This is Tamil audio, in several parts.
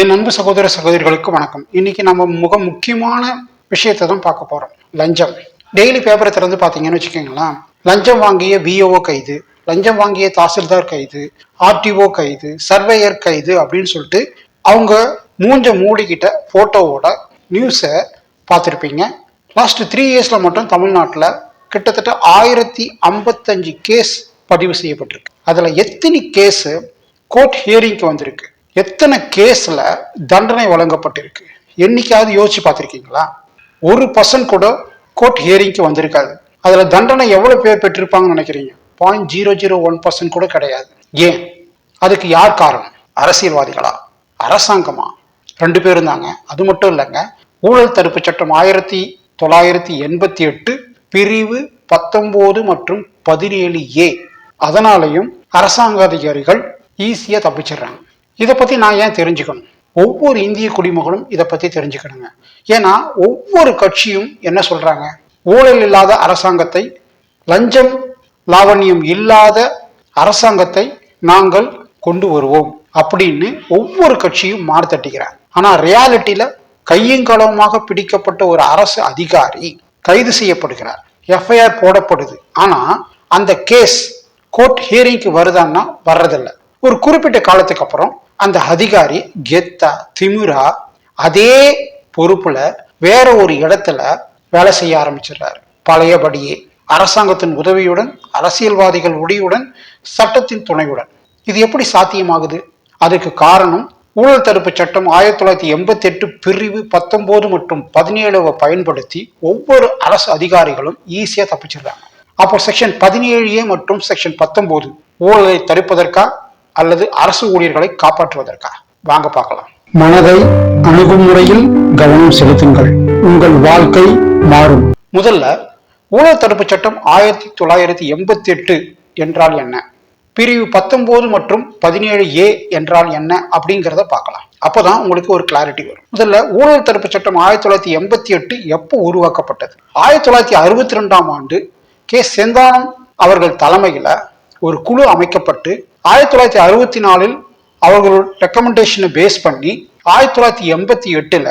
என் அன்பு சகோதர சகோதரிகளுக்கு வணக்கம். இன்னைக்கு நம்ம மிக முக்கியமான விஷயத்தை தான் பார்க்க போறோம். லஞ்சம். டெய்லி பேப்பரை திறந்து பார்த்தீங்கன்னு வச்சுக்கோங்களேன். லஞ்சம் வாங்கிய விஓஓ கைது லஞ்சம் வாங்கிய தாசில்தார் கைது ஆர்டிஓ கைது சர்வேயர் கைது அப்படின்னு சொல்லிட்டு அவங்க மூஞ்ச மூடிக்கிட்ட போட்டோவோட நியூஸை பார்த்துருப்பீங்க. லாஸ்ட் த்ரீ இயர்ஸில் மட்டும் தமிழ்நாட்டில் கிட்டத்தட்ட ஆயிரத்தி ஐம்பத்தஞ்சு கேஸ் பதிவு செய்யப்பட்டிருக்கு. அதில் எத்தனை கேஸு கோர்ட் ஹியரிங்க்கு வந்திருக்கு? எத்தனை கேஸில் தண்டனை வழங்கப்பட்டிருக்கு? என்னைக்காவது யோசிச்சு பார்த்துருக்கீங்களா? ஒரு பர்சன்ட் கூட கோர்ட் ஹியரிங்க்கு வந்திருக்காது. அதில் தண்டனை எவ்வளோ பேர் பெற்றிருப்பாங்கன்னு நினைக்கிறீங்க? Point zero zero one percent கூட கிடையாது. ஏன்? அதுக்கு யார் காரணம்? அரசியல்வாதிகளா? அரசாங்கமா? ரெண்டு பேரும் தாங்க அது மட்டும் இல்லைங்க. ஊழல் தடுப்பு சட்டம் ஆயிரத்தி தொள்ளாயிரத்தி எண்பத்தி எட்டு பிரிவு பத்தொம்போது மற்றும் பதினேழு ஏ அதனாலையும் அரசாங்க அதிகாரிகள் ஈஸியாக தப்பிச்சிடுறாங்க. இதை பற்றி நான் ஏன் தெரிஞ்சுக்கணும்? ஒவ்வொரு இந்திய குடிமகனும் இதை பற்றி தெரிஞ்சுக்கணுங்க. ஏன்னா ஒவ்வொரு கட்சியும் என்ன சொல்கிறாங்க ஊழல் இல்லாத அரசாங்கத்தை லஞ்சம் லாவண்யம் இல்லாத அரசாங்கத்தை நாங்கள் கொண்டு வருவோம் அப்படின்னு ஒவ்வொரு கட்சியும் மாறு தட்டிக்கிறாங்க ரியாலிட்டியில் ரியாலிட்டியில கையங்களமாக பிடிக்கப்பட்ட ஒரு அரசு அதிகாரி கைது செய்யப்படுகிறார். எஃப்ஐஆர் போடப்படுது. ஆனால் அந்த கேஸ் கோர்ட் ஹியரிங்க்கு வருதான்னா வர்றதில்லை. ஒரு குறிப்பிட்ட காலத்துக்கு அப்புறம் அந்த அதிகாரி கெத்தா திமுரா அதே பொறுப்புல வேற ஒரு இடத்துல வேலை செய்ய ஆரம்பிச்சிடுறாரு. பழையபடியே அரசாங்கத்தின் உதவியுடன் அரசியல்வாதிகள் உடையுடன் சட்டத்தின் துணையுடன். இது எப்படி சாத்தியமாகுது? அதுக்கு காரணம் ஊழல் தடுப்பு சட்டம் ஆயிரத்தி தொள்ளாயிரத்தி எண்பத்தி எட்டு பிரிவு பத்தொன்பது மற்றும் பதினேழுவை பயன்படுத்தி ஒவ்வொரு அரசு அதிகாரிகளும் ஈஸியாக தப்பிச்சிடுறாங்க. அப்போ செக்ஷன் பதினேழு ஏ மற்றும் செக்ஷன் பத்தொன்பது ஊழலை தடுப்பதற்காக அல்லது அரசு ஊழியர்களை காப்பாற்றுவதற்கா? வாங்க பார்க்கலாம். மனதை அணுகுமுறையில் கவனம் செலுத்துங்கள். உங்கள் வாழ்க்கை மாறும். முதல்ல ஊழல் தடுப்பு சட்டம் ஆயிரத்தி தொள்ளாயிரத்தி எண்பத்தி எட்டு என்றால் என்ன? பிரிவு பத்தொன்பது மற்றும் பதினேழு ஏ என்றால் என்ன அப்படிங்கிறத பார்க்கலாம். அப்போதான் உங்களுக்கு ஒரு கிளாரிட்டி வரும். முதல்ல ஊழல் தடுப்பு சட்டம் ஆயிரத்தி தொள்ளாயிரத்தி எண்பத்தி எட்டு எப்போ உருவாக்கப்பட்டது? ஆயிரத்தி தொள்ளாயிரத்தி அறுபத்தி ரெண்டாம் ஆண்டு கே. செந்தானம் அவர்கள் தலைமையில ஒரு குழு அமைக்கப்பட்டு ஆயிரத்தி தொள்ளாயிரத்தி அறுபத்தி நாலில் அவர்களோட ரெக்கமெண்டேஷனை பேஸ் பண்ணி ஆயிரத்தி தொள்ளாயிரத்தி எண்பத்தி எட்டில்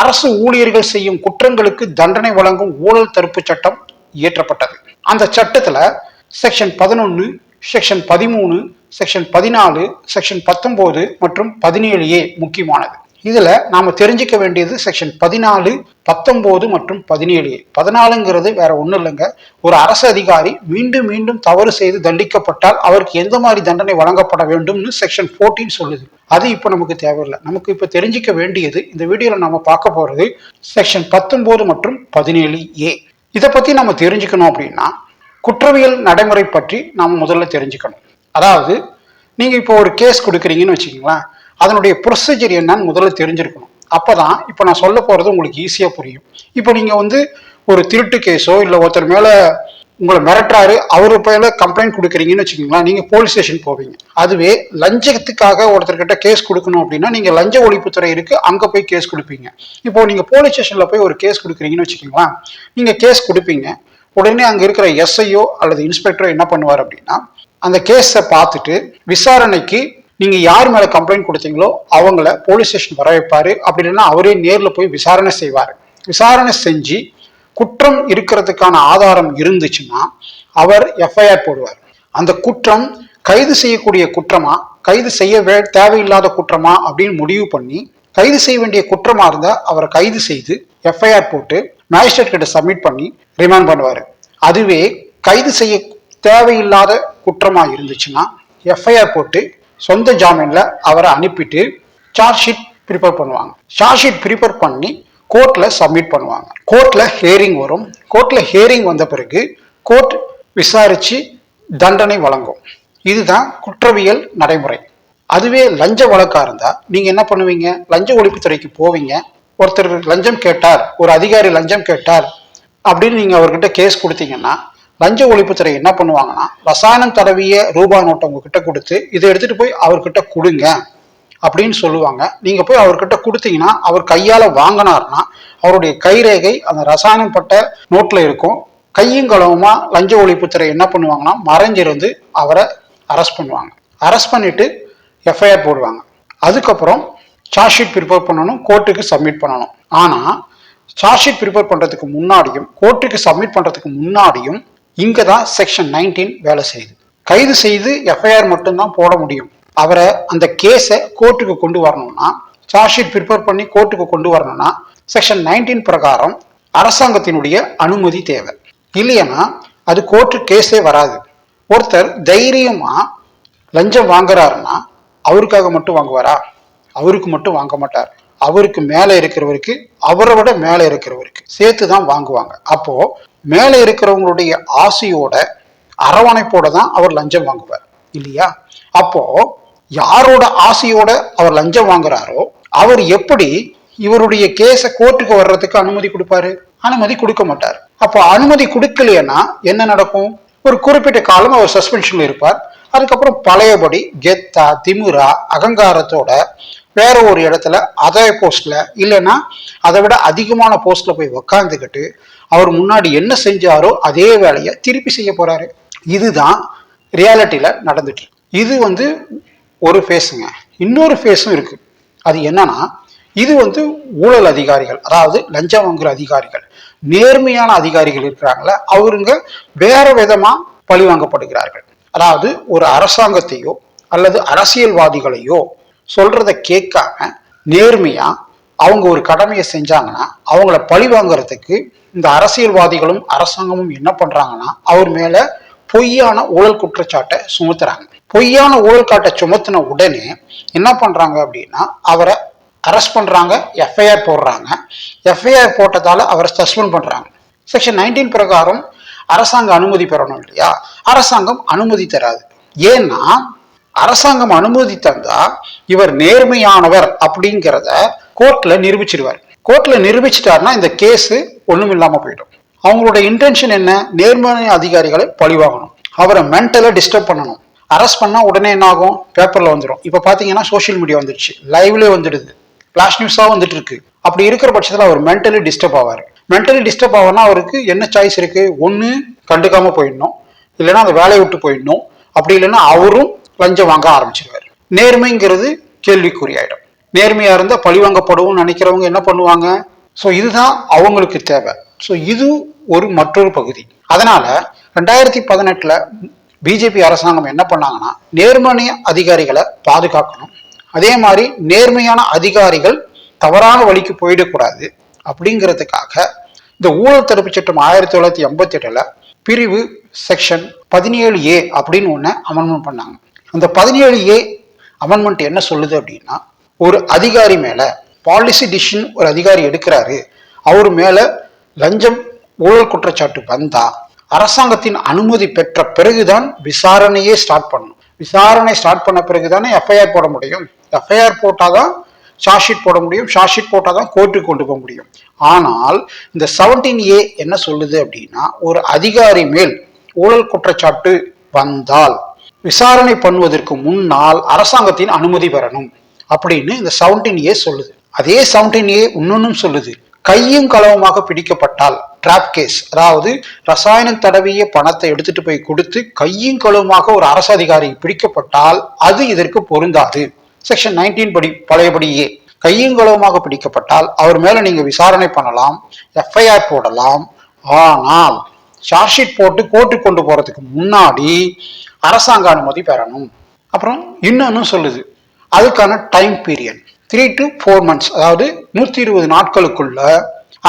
அரசு ஊழியர்கள் செய்யும் குற்றங்களுக்கு தண்டனை வழங்கும் ஊழல் தடுப்பு சட்டம் இயற்றப்பட்டது. அந்த சட்டத்தில் செக்ஷன் பதினொன்று செக்ஷன் பதிமூணு செக்ஷன் பதினாலு செக்ஷன் பத்தொம்போது மற்றும் பதினேழு ஏ முக்கியமானது. இதில் நாம் தெரிஞ்சுக்க வேண்டியது செக்ஷன் பதினாலு பத்தொம்போது மற்றும் பதினேழு. ஏ பதினாலுங்கிறது வேற ஒன்றும் இல்லைங்க. ஒரு அரசு அதிகாரி மீண்டும் மீண்டும் தவறு செய்து தண்டிக்கப்பட்டால் அவருக்கு எந்த மாதிரி தண்டனை வழங்கப்பட வேண்டும்னு செக்ஷன் 14 சொல்லுது. அது இப்போ நமக்கு தேவையில்லை. நமக்கு இப்போ தெரிஞ்சுக்க வேண்டியது இந்த வீடியோவில் நம்ம பார்க்க போகிறது செக்ஷன் பத்தொம்போது மற்றும் பதினேழு ஏ. இதை பற்றி நம்ம தெரிஞ்சுக்கணும் அப்படின்னா குற்றவியல் நடைமுறை பற்றி நாம் முதல்ல தெரிஞ்சுக்கணும். அதாவது நீங்கள் இப்போ ஒரு கேஸ் கொடுக்குறீங்கன்னு வச்சுக்கோங்களேன். அதனுடைய ப்ரொசீஜர் என்னன்னு முதல்ல தெரிஞ்சிருக்கணும். அப்பதான் இப்போ நான் சொல்ல போகிறது உங்களுக்கு ஈஸியாக புரியும். இப்போ நீங்கள் வந்து ஒரு திருட்டு கேஸோ இல்லை ஒருத்தர் மேலே உங்களை மிரட்டுறாரு அவரு பேரில் கம்ப்ளைண்ட் கொடுக்குறீங்கன்னு வச்சுக்கோங்களேன் நீங்கள் போலீஸ் ஸ்டேஷன் போவீங்க. அதுவே லஞ்சத்துக்காக ஒருத்தர்கிட்ட கேஸ் கொடுக்கணும் அப்படின்னா நீங்கள் லஞ்ச ஒழிப்புத்துறை இருக்குது அங்கே போய் கேஸ் கொடுப்பீங்க. இப்போ நீங்கள் போலீஸ் ஸ்டேஷனில் போய் ஒரு கேஸ் கொடுக்குறீங்கன்னு வச்சுக்கோங்களேன் நீங்கள் கேஸ் கொடுப்பீங்க. உடனே அங்கே இருக்கிற எஸ்ஐயோ அல்லது இன்ஸ்பெக்டரோ என்ன பண்ணுவார் அப்படின்னா அந்த கேஸை பார்த்துட்டு விசாரணைக்கு நீங்க யார் மேல கம்ப்ளைண்ட் கொடுத்தீங்களோ அவங்கள போலீஸ் ஸ்டேஷன் வர வைப்பாரு. அப்படி இல்லைன்னா அவரே நேர்ல போய் விசாரணை செய்வார். விசாரணை செஞ்சு குற்றம் இருக்கிறதுக்கான ஆதாரம் இருந்துச்சுன்னா அவர் எஃப்ஐஆர் போடுவார். அந்த குற்றம் கைது செய்யக்கூடிய குற்றமா கைது செய்ய தேவையில்லாத குற்றமா அப்படின்னு முடிவு பண்ணி கைது செய்ய வேண்டிய குற்றமா இருந்தா அவரை கைது செய்து எஃப்ஐஆர் போட்டு மேஜிஸ்ட்ரேட் கிட்ட சப்மிட் பண்ணி ரிமாண்ட் பண்ணுவார். அதுவே கைது செய்ய தேவையில்லாத குற்றமா இருந்துச்சுன்னா எஃப்ஐஆர் போட்டு சொந்த ஜாமீன்ல அவரை அனுப்பிட்டு சார்ஜ் ஷீட் ப்ரிப்பேர் பண்ணுவாங்க. சார்ஜ் ஷீட் ப்ரிப்பேர் பண்ணி கோர்ட்ல சப்மிட் பண்ணுவாங்க. கோர்ட்ல ஹியரிங் வரும். கோர்ட்ல ஹியரிங் வந்த பிறகு கோர்ட் விசாரிச்சு தண்டனை வழங்கும். இதுதான் குற்றவியல் நடைமுறை. அதுவே லஞ்ச வழக்கா இருந்தா நீங்க என்ன பண்ணுவீங்க? லஞ்ச ஒழிப்புத்துறைக்கு போவீங்க. ஒருத்தர் லஞ்சம் கேட்டார் ஒரு அதிகாரி லஞ்சம் கேட்டார் அப்படின்னு நீங்க அவர்கிட்ட கேஸ் கொடுத்தீங்கன்னா லஞ்ச ஒழிப்புத்துறை என்ன பண்ணுவாங்கன்னா ரசாயனம் தடவிய ரூபாய் நோட்டை உங்ககிட்ட கொடுத்து இதை எடுத்துட்டு போய் அவர்கிட்ட கொடுங்க அப்படின்னு சொல்லுவாங்க. நீங்க போய் அவர்கிட்ட கொடுத்தீங்கன்னா அவர் கையால வாங்கினார்னா அவருடைய கைரேகை அந்த ரசாயனம் பட்ட நோட்ல இருக்கும். கையும் களவுமா லஞ்ச ஒழிப்புத்துறை என்ன பண்ணுவாங்கன்னா மறைஞ்சிருந்து அவரை அரெஸ்ட் பண்ணுவாங்க. அரெஸ்ட் பண்ணிட்டு எஃப்ஐஆர் போடுவாங்க. அதுக்கப்புறம் சார்ஜ் ஷீட் ப்ரிப்பேர் பண்ணணும் கோர்ட்டுக்கு சப்மிட் பண்ணணும். ஆனால் சார்ஜ் ஷீட் ப்ரிப்பேர் பண்ணுறதுக்கு முன்னாடியும் கோர்ட்டுக்கு சப்மிட் பண்ணுறதுக்கு முன்னாடியும் இங்கே தான் செக்ஷன் நைன்டீன் வேலை செய்யுது. கைது செய்து எஃப்ஐஆர் மட்டும்தான் போட முடியும். அவரை அந்த கேஸை கோர்ட்டுக்கு கொண்டு வரணும்னா சார்ஜ் ஷீட் ப்ரிப்பேர் பண்ணி கோர்ட்டுக்கு கொண்டு வரணும்னா செக்ஷன் நைன்டீன் பிரகாரம் அரசாங்கத்தினுடைய அனுமதி தேவை. இல்லைன்னா அது கோர்ட்டு கேஸே வராது. ஒருத்தர் தைரியமாக லஞ்சம் வாங்குறாருன்னா அவருக்காக மட்டும் வாங்குவாரா? அவருக்கு மட்டும் வாங்க மாட்டார். அவருக்கு மேலே இருக்கிறவருக்கு அவரை விட மேலே இருக்கிறவருக்கு சேர்த்து தான் வாங்குவாங்க. அப்போ மேலே இருக்கிறவங்களுடைய ஆசையோட அரவணைப்போட தான் அவர் லஞ்சம் வாங்குவார். இல்லையா? அப்போ யாரோட ஆசையோட அவர் லஞ்சம் வாங்குறாரோ அவர் எப்படி இவருடைய கேஸை கோர்ட்டுக்கு வர்றதுக்கு அனுமதி கொடுப்பாரு? அனுமதி கொடுக்க மாட்டார். அப்போ அனுமதி கொடுக்கலையன்னா என்ன நடக்கும்? ஒரு குறிப்பிட்ட காலம் அவர் சஸ்பென்ஷன்ல இருப்பார். அதுக்கப்புறம் பழையபடி கெத்தா திமுறா அகங்காரத்தோட வேற ஒரு இடத்துல அதே போஸ்ட்ல இல்லைன்னா அதை விட அதிகமான போஸ்ட்ல போய் உக்காந்துக்கிட்டு அவர் முன்னாடி என்ன செஞ்சாரோ அதே வேலையை திருப்பி செய்ய போறாரு. இதுதான் ரியாலிட்டியில நடந்துட்டு இருக்கு. இது வந்து ஒரு ஃபேஸுங்க இன்னொரு ஃபேஸும் இருக்கு. அது என்னன்னா இது வந்து ஊழல் அதிகாரிகள் அதாவது லஞ்சம் வாங்குற அதிகாரிகள் நேர்மையான அதிகாரிகள் இருக்கிறாங்களே அவருங்க வேற விதமா பழி வாங்கப்படுகிறார்கள் அதாவது ஒரு அரசாங்கத்தையோ அல்லது அரசியல்வாதிகளையோ சொல்றத கேட்காம நேர்மையா அவங்க ஒரு கடமையை செஞ்சாங்கன்னா அவங்கள பழி வாங்குறதுக்கு இந்த அரசியல்வாதிகளும் அரசாங்கமும் என்ன பண்றாங்கன்னா அவர் மேல பொய்யான ஊழல் குற்றச்சாட்டை சுமத்துறாங்க. பொய்யான ஊழல் காட்டை சுமத்தின உடனே என்ன பண்றாங்க அப்படின்னா அவரை அரெஸ்ட் பண்றாங்க எஃப்ஐஆர் போடுறாங்க. எஃப்ஐஆர் போட்டதால அவரை சஸ்பெண்ட் பண்றாங்க. செக்ஷன் நைன்டீன் பிரகாரம் அரசாங்கம் அனுமதி பெறணும் இல்லையா? அரசாங்கம் அனுமதி தராது. ஏன்னா அரசாங்கம் அனுமதி தந்தா இவர் நேர்மையானவர் அப்படிங்கிறத கோர்ட்ல நிரூபிச்சிருவார் கோர்ட்ல நிரூபிச்சிட்டாருன்னா இந்த கேஸ் ஒண்ணும் இல்லாம போயிடும். அவங்களோட இன்டென்ஷன் என்ன? நேர்மையான அதிகாரிகளை பழிவாங்கணும். அவரை மென்டலா டிஸ்டர்ப் பண்ணணும். அரெஸ்ட் பண்ணா உடனே என்ன ஆகும்? பேப்பர்ல வந்துடும் இப்ப பாத்தீங்கன்னா சோஷியல் மீடியா வந்துடுச்சு லைவ்லேயே வந்துடுது. ஃபிளாஷ் நியூஸா வந்துட்டு இருக்கு அப்படி இருக்கிற பட்சத்துல அவர் மென்டலி டிஸ்டர்ப் ஆவார். மென்டலி டிஸ்டர்ப் ஆவார்னா அவருக்கு என்ன சாய்ஸ் இருக்கு? ஒன்று கண்டுக்காம போயிடணும். இல்லைன்னா அந்த வேலையை விட்டு போயிடணும். அப்படி இல்லைன்னா அவரும் லஞ்சம் வாங்க ஆரம்பிச்சிருவார். நேர்மைங்கிறது கேள்விக்குறியாயிடும். நேர்மையா இருந்தா பழிவாங்கப்படும் நினைக்கிறவங்க என்ன பண்ணுவாங்க? ஸோ இதுதான் அவங்களுக்கு தேவை. ஸோ இது ஒரு மற்றொரு பகுதி. அதனால ரெண்டாயிரத்தி பதினெட்டுல பிஜேபி அரசாங்கம் என்ன பண்ணாங்கன்னா நேர்மையான அதிகாரிகளை பாதுகாக்கணும். அதே மாதிரி நேர்மையான அதிகாரிகள் தவறான வழிக்கு போயிடக்கூடாது அப்படிங்கிறதுக்காக இந்த ஊழல் தடுப்பு சட்டம் ஆயிரத்தி தொள்ளாயிரத்தி எண்பத்தி எட்டுல பிரிவு செக்ஷன் பதினேழு ஏ அப்படின்னு ஒன்று அமெண்ட்மெண்ட் பண்ணாங்க. அந்த பதினேழு ஏ அமெண்ட்மெண்ட் என்ன சொல்லுது அப்படின்னா ஒரு அதிகாரி மேலே பாலிசி டிசிஷன் ஒரு அதிகாரி எடுக்கிறாரு அவர் மேலே லஞ்சம் ஊழல் குற்றச்சாட்டு வந்தா அரசாங்கத்தின் அனுமதி பெற்ற பிறகுதான் விசாரணையே ஸ்டார்ட் பண்ணணும் விசாரணை ஸ்டார்ட் பண்ண பிறகு தானே எஃப்ஐஆர் போட முடியும். எஃப்ஐஆர் போட்டால் தான் ஷீட் போட முடியும். சார்ஜ் ஷீட் போட்டாதான் கோர்ட்டுக்கு கொண்டு போக முடியும். ஆனால் இந்த செவன்டீன் ஏ என்ன சொல்லுது அப்படின்னா ஒரு அதிகாரி மேல் ஊழல் குற்றச்சாட்டு வந்தால் விசாரணை பண்ணுவதற்கு முன்னால் அரசாங்கத்தின் அனுமதி பெறணும் அப்படின்னு இந்த செவன்டீன் ஏ சொல்லுது. அதே செவன்டீன் ஏ இன்னொன்னும் சொல்லுது. கையும் களவுமாக பிடிக்கப்பட்டால் டிராப் கேஸ் அதாவது ரசாயனம் தடவிய பணத்தை எடுத்துட்டு போய் கொடுத்து கையும் களவுமாக ஒரு அரசு அதிகாரி பிடிக்கப்பட்டால் அது இதற்கு பொருந்தாது. செக்ஷன் நைன்டீன் படி பழையபடியே கையும் களவுமாக பிடிக்கப்பட்டால் அவர் மேல நீங்க விசாரணை பண்ணலாம் எஃப்ஐஆர் போடலாம். ஆனால் சார்ஜ் ஷீட் போட்டு கோர்ட்டுக்கு கொண்டு போறதுக்கு முன்னாடி அரசாங்க அனுமதி பெறணும். அப்புறம் இன்னொன்னு சொல்லுது. அதுக்கான time period three to four months அதாவது நூத்தி இருபது நாட்களுக்குள்ள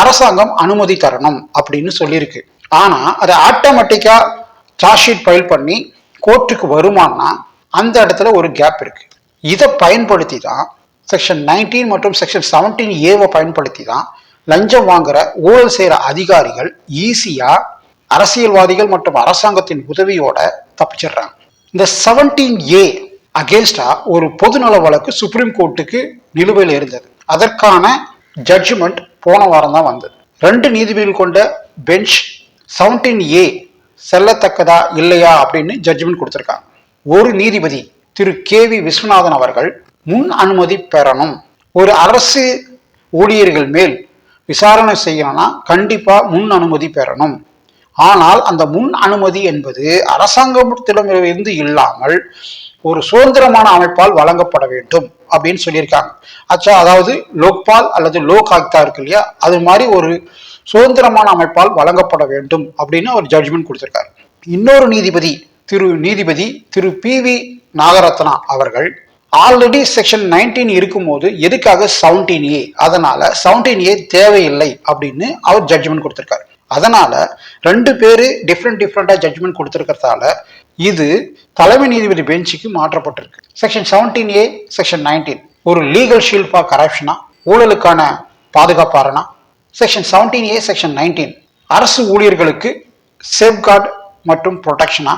அரசாங்கம் அனுமதி தரணும் அப்படின்னு சொல்லியிருக்கு. ஆனா அதை ஆட்டோமேட்டிக்கா சார்ஜ் ஷீட் ஃபைல் பண்ணி கோர்ட்டுக்கு வருமானா அந்த இடத்துல ஒரு கேப் இருக்கு. இதை பயன்படுத்தி தான் செக்ஷன் நைன்டீன் மற்றும் செக்ஷன் செவன்டீன் ஏவை பயன்படுத்தி தான் லஞ்சம் வாங்குற ஊழல் செய்கிற அதிகாரிகள் ஈஸியாக அரசியல்வாதிகள் மற்றும் அரசாங்கத்தின் உதவியோட தப்பிச்சிடுறாங்க. இந்த செவன்டீன் ஏ அகேன்ஸ்டா ஒரு பொதுநல வழக்கு சுப்ரீம் கோர்ட்டுக்கு நிலுவையில் இருந்தது. அதற்கான ஜட்ஜ்மெண்ட் போன வாரம் தான் வந்தது. ரெண்டு நீதிபதிகள் கொண்ட பெஞ்ச் செவன்டீன் ஏ செல்லத்தக்கதா இல்லையா அப்படின்னு ஜட்ஜ்மெண்ட் கொடுத்துருக்காங்க. ஒரு நீதிபதி திரு கே வி விஸ்வநாதன் அவர்கள் முன் அனுமதி பெறணும். ஒரு அரசு ஊழியர்கள் மேல் விசாரணை செய்யணும்னா கண்டிப்பா முன் அனுமதி பெறணும். ஆனால் அந்த முன் அனுமதி என்பது அரசாங்கத்திடமிருந்து இல்லாமல் ஒரு சுதந்திரமான அமைப்பால் வழங்கப்பட வேண்டும் அப்படின்னு சொல்லியிருக்காங்க. ஆச்சா அதாவது லோக்பால் அல்லது லோக் ஆக்தா இருக்கு இல்லையா? அது மாதிரி ஒரு சுதந்திரமான அமைப்பால் வழங்கப்பட வேண்டும் அப்படின்னு ஒரு ஜட்ஜ்மெண்ட் கொடுத்திருக்காரு. இன்னொரு நீதிபதி திரு நீதிபதி திரு பி வி நாகரத்னா அவர்கள் ஆல்ரெடி செக்ஷன் நைன்டீன் இருக்கும்போது எதுக்காக செவன்டீன் ஏ அதனால செவன்டீன் ஏ தேவையில்லை அப்படின்னு அவர் ஜட்ஜ்மெண்ட் கொடுத்திருக்காரு. அதனால ரெண்டு பேர் டிஃப்ரெண்ட் டிஃப்ரெண்ட்டாக ஜட்ஜ்மெண்ட் கொடுத்துருக்கிறதால இது தலைமை நீதிபதி பெஞ்சுக்கு மாற்றப்பட்டிருக்கு. Section seventeen A section nineteen ஒரு லீகல் ஷீல்ட் ஃபார் கரப்ஷனா ஊழலுக்கான பாதுகாப்பாரனா section seventeen A section nineteen அரசு ஊழியர்களுக்கு சேஃப்கார்டு மற்றும் ப்ரொடெக்ஷனா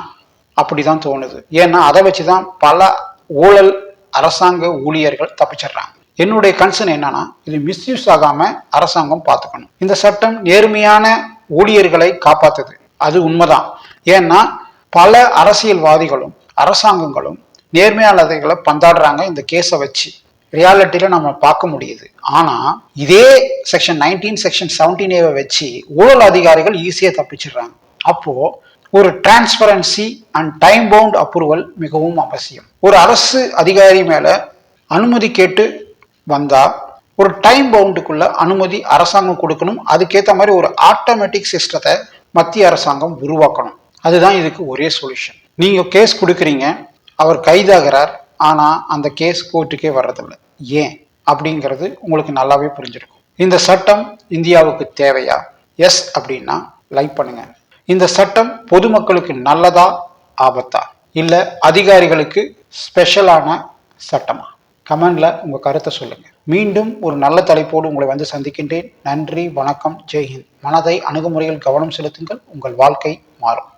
அப்படிதான் தோணுது. ஏன்னா அதை வச்சு தான் பல ஊழல் அரசாங்க ஊழியர்கள் தப்பிச்சிடுறாங்க. என்னுடைய கன்சர்ன் என்னன்னா இது மிஸ்யூஸ் ஆகாம அரசாங்கம் பார்த்துக்கணும். இந்த சட்டம் நேர்மையான ஊழியர்களை காப்பாத்துது. அது உண்மைதான். ஏன்னா பல அரசியல்வாதிகளும் அரசாங்கங்களும் நேர்மையாளர்களை பந்தாடுறாங்க இந்த கேஸை வச்சு. ரியாலிட்டியில நம்ம பார்க்க முடியுது. ஆனா இதே செக்ஷன் நைன்டீன் செக்ஷன் செவன்டீன் ஏவை வச்சு ஊழல் அதிகாரிகள் ஈஸியா தப்பிச்சிடுறாங்க. அப்போ ஒரு transparency and time bound approval மிகவும் அவசியம். ஒரு அரசு அதிகாரி மேல அனுமதி கேட்டு வந்தா ஒரு டைம் பவுண்டுக்குள்ள அனுமதி அரசாங்கம் கொடுக்கணும். அதுக்கேற்ற மாதிரி ஒரு ஆட்டோமேட்டிக் சிஸ்டத்தை மத்திய அரசாங்கம் உருவாக்கணும். அதுதான் இதுக்கு ஒரே சொல்யூஷன் நீங்க கேஸ் கொடுக்குறீங்க அவர் கைதாகிறார் ஆனா அந்த கேஸ் கோர்ட்டுக்கே வர்றதில்லை. ஏன்? அப்படிங்கிறது உங்களுக்கு நல்லாவே புரிஞ்சிருக்கும். இந்த சட்டம் இந்தியாவுக்கு தேவையா? எஸ் அப்படின்னா லைக் பண்ணுங்க. இந்த சட்டம் பொதுமக்களுக்கு நல்லதா? ஆபத்தா? இல்ல அதிகாரிகளுக்கு ஸ்பெஷலான சட்டமா? கமெண்ட்ல உங்க கருத்தை சொல்லுங்க. மீண்டும் ஒரு நல்ல தலைப்போடு உங்களை வந்து சந்திக்கின்றேன். நன்றி வணக்கம் ஜெய்ஹிந்த் மனதை அணுகுமுறையில் கவனம் செலுத்துங்கள். உங்கள் வாழ்க்கை மாறும்.